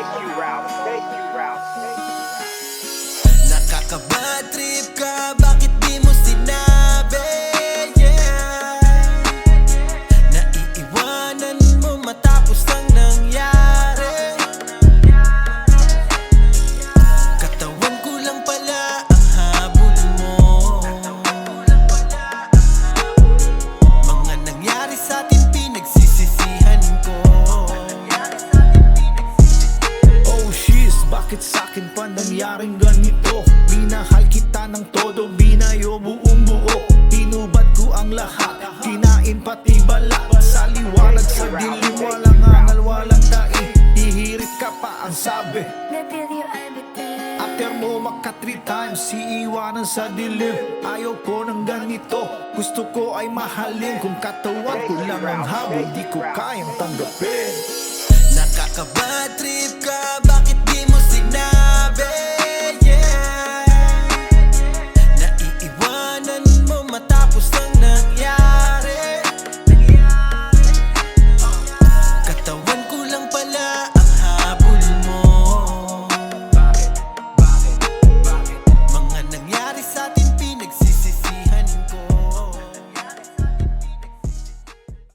Thank you, Ralph. Bakit sakin pa nangyaring ganito? Minahal kita ng todo, binayo buong buo. Tinubad ko ang lahat, kinain pati balat. Sa liwanag sa dilim, walang angal, walang dai. Ihirit ka pa ang sabi. After mo maka three times, iiwanan sa dilim. Ayaw ko ng ganito, gusto ko ay mahalin. Kung katawan ko lang ang habol, di ko kayang tanggapin. Nakakabal